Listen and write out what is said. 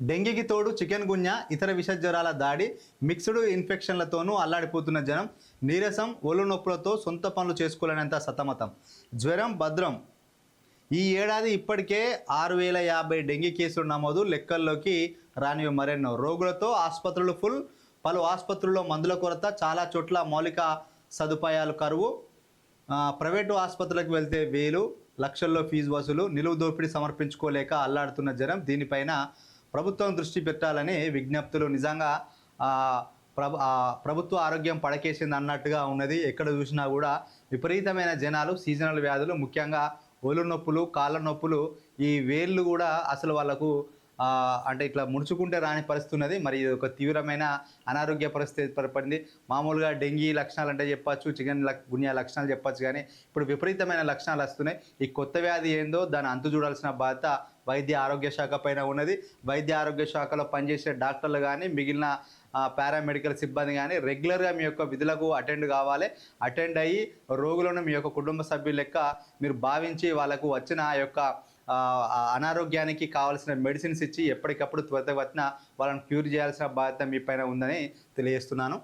డెంగీకి తోడు చికెన్ గున్యా ఇతర విష జ్వరాల దాడి మిక్స్డ్ ఇన్ఫెక్షన్లతోనూ అల్లాడిపోతున్న జనం నీరసం ఒళ్ళు నొప్పులతో సొంత పనులు చేసుకోలేనంత సతమతం. జ్వరం భద్రం. ఈ ఏడాది ఇప్పటికే ఆరు వేల యాభై డెంగీ కేసులు నమోదు. లెక్కల్లోకి రానివి మరెన్నో. రోగులతో ఆసుపత్రులు ఫుల్ పలు ఆసుపత్రుల్లో మందుల కొరత చాలా చోట్ల మౌలిక సదుపాయాలు కరువు. ప్రైవేటు ఆసుపత్రులకు వెళ్తే వేలు లక్షల్లో ఫీజు వసూలు నిలువు దోపిడీ సమర్పించుకోలేక అల్లాడుతున్న జనం దీనిపైన ప్రభుత్వం దృష్టి పెట్టాలని విజ్ఞప్తులు నిజంగా ప్రభు ప్రభుత్వ ఆరోగ్యం పడకేసింది అన్నట్టుగా ఉన్నది. ఎక్కడ చూసినా కూడా విపరీతమైన జనాలు సీజనల్ వ్యాధులు ముఖ్యంగా ఒళ్ళు నొప్పులు కాళ్ళ నొప్పులు ఈ వేళ్ళు కూడా అసలు వాళ్ళకు అంటే ఇట్లా ముడుచుకుంటే రాని పరిస్థితి ఉన్నది మరి ఇది ఒక తీవ్రమైన అనారోగ్య పరిస్థితి ఏర్పడింది. మామూలుగా డెంగీ లక్షణాలు అంటే చెప్పచ్చు చికెన్ లక్ గున్యా లక్షణాలు చెప్పచ్చు కానీ ఇప్పుడు విపరీతమైన లక్షణాలు వస్తున్నాయి. ఈ కొత్త వ్యాధి ఏందో దాన్ని అంతు చూడాల్సిన బాధ్యత వైద్య ఆరోగ్య శాఖ పైన ఉన్నది. వైద్య ఆరోగ్య శాఖలో పనిచేసే డాక్టర్లు కానీ మిగిలిన పారామెడికల్ సిబ్బంది కానీ రెగ్యులర్గా మీ యొక్క విధులకు అటెండ్ కావాలి. అటెండ్ అయ్యి రోగులను మీ యొక్క కుటుంబ సభ్యుల లెక్క మీరు భావించి వాళ్ళకు వచ్చిన ఆ యొక్క అనారోగ్యానికి కావాల్సిన మెడిసిన్స్ ఇచ్చి ఎప్పటికప్పుడు త్వరితగతిన వాళ్ళని క్యూర్ చేయాల్సిన బాధ్యత మీ పైన ఉందని తెలియజేస్తున్నాను.